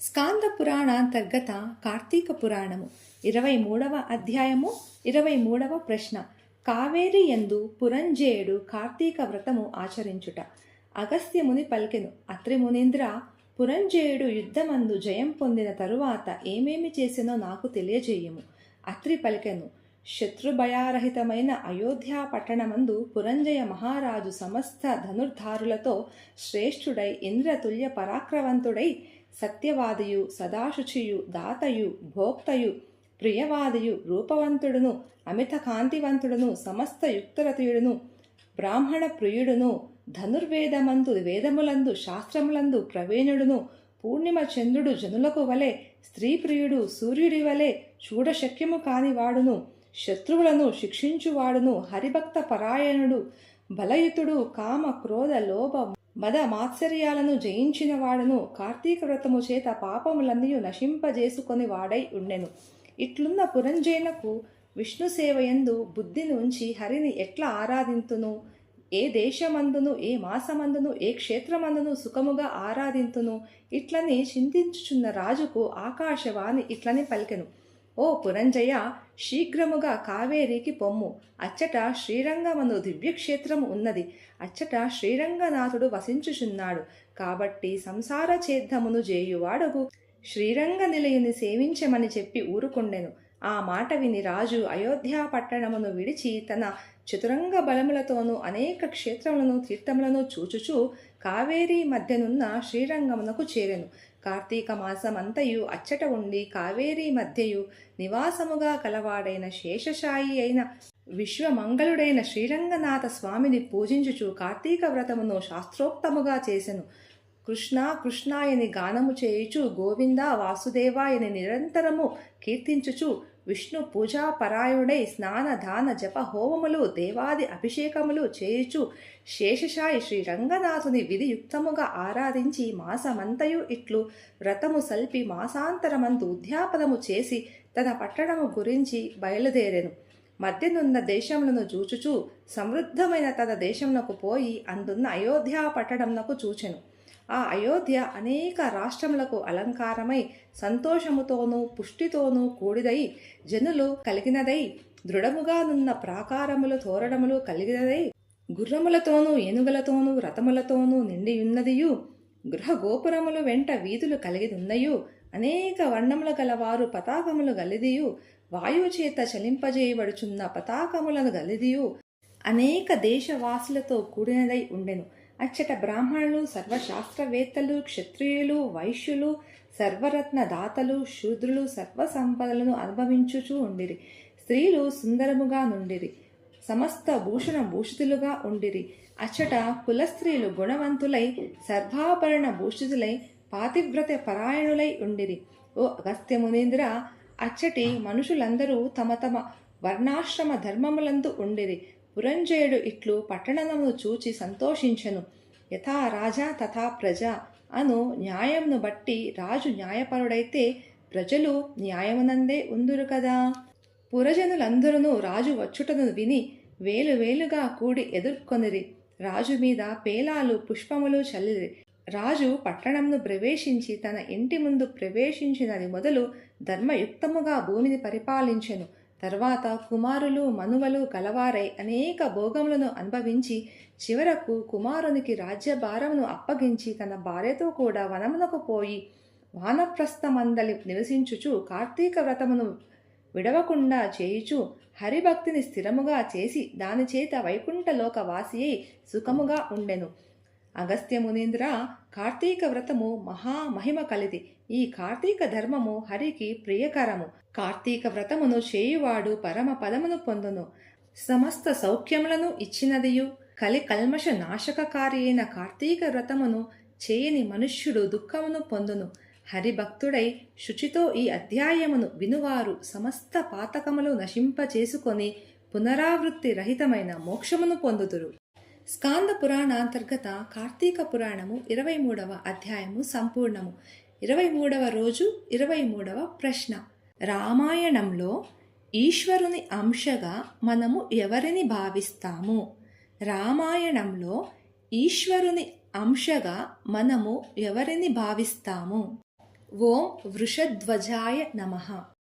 స్కాంద పురాణాంతర్గత కార్తీక పురాణము. ఇరవై మూడవ అధ్యాయము ఇరవై మూడవ ప్రశ్న. కావేరి ఎందు పురంజేయుడు కార్తీక వ్రతము ఆచరించుట. అగస్త్యముని పలికెను. అత్రిమునీంద్ర పురంజేయుడు యుద్ధమందు జయం పొందిన తరువాత ఏమేమి చేసినో నాకు తెలియజేయము. అత్రి పలికెను. శత్రుభయారహితమైన అయోధ్యా పట్టణమందు పురంజయ మహారాజు సమస్త ధనుర్ధారులతో శ్రేష్ఠుడై ఇంద్రతుల్య పరాక్రవంతుడై సత్యవాదియు సదాశుచియు దాతయు భోక్తయు ప్రియవాదియు రూపవంతుడును అమిత కాంతివంతుడును సమస్త యుక్తరతయుడును బ్రాహ్మణ ప్రియుడును ధనుర్వేదమందు వేదములందు శాస్త్రములందు ప్రవీణుడును పూర్ణిమ చంద్రుడు జనులకు వలె స్త్రీ ప్రియుడు సూర్యుడి వలె చూడశక్యము కానివాడును శత్రువులను శిక్షించువాడును. హరిభక్త పరాయణుడు బలయుతుడు కామ క్రోధ లోభ మద మాత్సర్యాలను జయించిన వాడును కార్తీక వ్రతము చేత పాపములన్నీ నశింపజేసుకొని వాడై ఉండెను. ఇట్లున్న పురంజైనకు విష్ణు సేవయందు బుద్ధి నుంచి హరిని ఎట్లా ఆరాధింతును? ఏ దేశమందును ఏ మాసమందును ఏ క్షేత్రమందును సుఖముగా ఆరాధింతును? ఇట్లని చింతించుచున్న రాజుకు ఆకాశవాణి ఇట్లని పలికెను. ఓ పురంజయ శీఘ్రముగా కావేరికి పొమ్ము. అచ్చట శ్రీరంగమను దివ్యక్షేత్రము ఉన్నది. అచ్చట శ్రీరంగనాథుడు వసించుచున్నాడు. కాబట్టి సంసార ఛేద్దమును జేయువాడగు శ్రీరంగ నిలయుని సేవించమని చెప్పి ఊరుకొండెను. ఆ మాట విని రాజు అయోధ్యా పట్టణమును విడిచి తన చతురంగ బలములతోనూ అనేక క్షేత్రములను తీర్థములను చూచుచూ కావేరీ మధ్యనున్న శ్రీరంగమునకు చేరెను. కార్తీక మాసమంతయు అచ్చట ఉండి కావేరీ మధ్యయు నివాసముగా కలవాడైన శేషశాయి అయిన విశ్వమంగళుడైన శ్రీరంగనాథ స్వామిని పూజించుచు కార్తీక వ్రతమును శాస్త్రోక్తముగా చేసెను. కృష్ణ కృష్ణాయని గానము చేయుచు గోవింద వాసుదేవాయని నిరంతరము కీర్తించుచు విష్ణు పూజా పరాయుడై స్నాన దాన జప హోమములు దేవాది అభిషేకములు చేయుచు శేషశాయి శ్రీ రంగనాథుని విధియుక్తముగా ఆరాధించి మాసమంతయు ఇట్లు వ్రతము సల్పి మాసాంతరమందు ఉద్యాపనము చేసి తన పట్టణము గురించి బయలుదేరెను. మధ్యనున్న దేశములను చూచుచు సమృద్ధమైన తన దేశమునకు పోయి అందున్న అయోధ్య పట్టణమునకు చూచెను. ఆ అయోధ్య అనేక రాష్ట్రములకు అలంకారమై సంతోషముతోనూ పుష్టితోనూ కూడిదై జనులు కలిగినదై దృఢముగానున్న ప్రాకారములు తోరణములు కలిగినదై గుర్రములతోనూ ఏనుగులతోనూ రథములతోనూ నిండియున్నదియు గృహ గోపురములు వెంట వీధులు కలిగిదున్నయు అనేక వర్ణముల గలవారు పతాకములు గలిదియు వాయువు చేత చలింపజేయబడుచున్న పతాకములను గలిదియు అనేక దేశవాసులతో కూడినదై ఉండెను. అచ్చట బ్రాహ్మణులు సర్వశాస్త్రవేత్తలు క్షత్రియులు వైశ్యులు సర్వరత్న దాతలు శూద్రులు సర్వ సంపదలను అనుభవించుచూ ఉండిరి. స్త్రీలు సుందరముగా నుండిరి. సమస్త భూషణ భూషితులుగా ఉండిరి. అచ్చట కులస్త్రీలు గుణవంతులై సర్వాభరణ భూషితులై పాతివ్రత పరాయణులై ఉండిరి. ఓ అగస్త్య మునీంద్ర అచ్చటి మనుషులందరూ తమ తమ వర్ణాశ్రమ ధర్మములందు ఉండిరి. పురంజయుడు ఇట్లు పట్టణమును చూచి సంతోషించెను. యథా రాజా తథా ప్రజ అను న్యాయంను బట్టి రాజు న్యాయపరుడైతే ప్రజలు న్యాయమునందే ఉందురు కదా. పురజనులందరూ రాజు వచ్చుటను విని వేలు వేలుగా కూడి ఎదుర్కొనిరి. రాజు మీద పేలాలు పుష్పములు చల్లిరి. రాజు పట్టణంను ప్రవేశించి తన ఇంటి ముందు ప్రవేశించినది మొదలు ధర్మయుక్తముగా భూమిని పరిపాలించెను. తర్వాత కుమారులు మనువలు కలవారై అనేక భోగములను అనుభవించి చివరకు కుమారునికి రాజ్యభారమును అప్పగించి తన భార్యతో కూడా వనమునకు పోయి వానప్రస్థమందలి నివసించుచు కార్తీక వ్రతమును విడవకుండా చేయుచు హరిభక్తిని స్థిరముగా చేసి దానిచేత వైకుంఠలోక వాసి అయి సుఖముగా ఉండెను. అగస్త్య మునీంద్ర కార్తీక వ్రతము మహామహిమ కలిది. ఈ కార్తీక ధర్మము హరికి ప్రియకరము. కార్తీక వ్రతమును చేయువాడు పరమ పదమును పొందును. సమస్త సౌఖ్యములను ఇచ్చినదియు. కలి కల్మష నాశకకారి అయిన కార్తీక వ్రతమును చేయని మనుష్యుడు దుఃఖమును పొందును. హరిభక్తుడై శుచితో ఈ అధ్యాయమును వినువారు. సమస్త పాతకములు నశింపచేసుకొని పునరావృత్తి రహితమైన మోక్షమును పొందుతురు. స్కాంద పురాణాంతర్గత కార్తీక పురాణము ఇరవై మూడవ అధ్యాయము సంపూర్ణము. ఇరవై మూడవ రోజు ఇరవై మూడవ ప్రశ్న. రామాయణంలో ఈశ్వరుని అంశగా మనము ఎవరిని భావిస్తాము? రామాయణంలో ఈశ్వరుని అంశగా మనము ఎవరిని భావిస్తాము? ఓం వృషధ్వజాయ నమః.